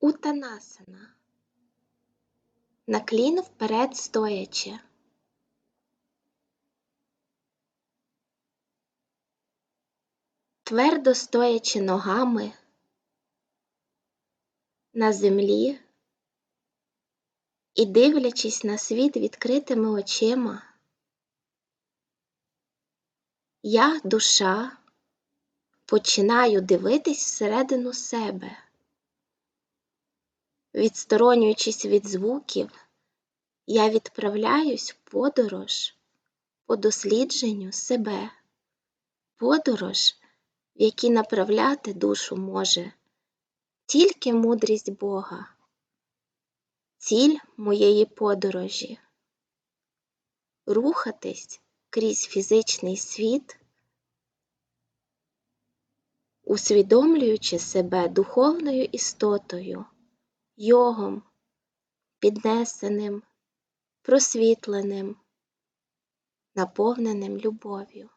Утанасана. На клін вперед стоячи. Твердо стоячи ногами на землі і дивлячись на світ відкритими очима, я, душа, починаю дивитись всередину себе, відсторонюючись від звуків, я відправляюсь в подорож по дослідженню себе, подорож, в якій направляти душу може тільки мудрість Бога, ціль моєї подорожі рухатись крізь фізичний світ, усвідомлюючи себе духовною істотою, йогом, піднесеним, просвітленим, наповненим любов'ю.